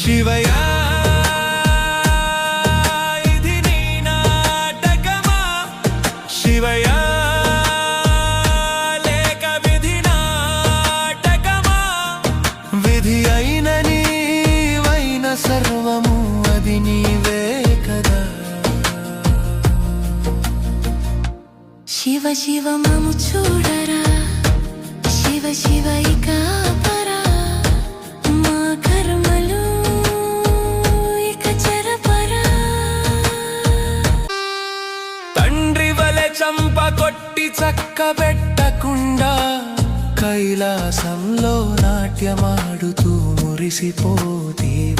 శివయా ఇది నీ నాటకమా? శివయా లేక విధి నాటకమా? విధి అయిన నీవైన సర్వము అది నీవే కదా. శివ శివ మము చూడరా? శివ శివ ఇకా చంప కొట్టి చక్క పెట్టకుండా కైలాసంలో నాట్యమాడుతూ మురిసిపోతీవా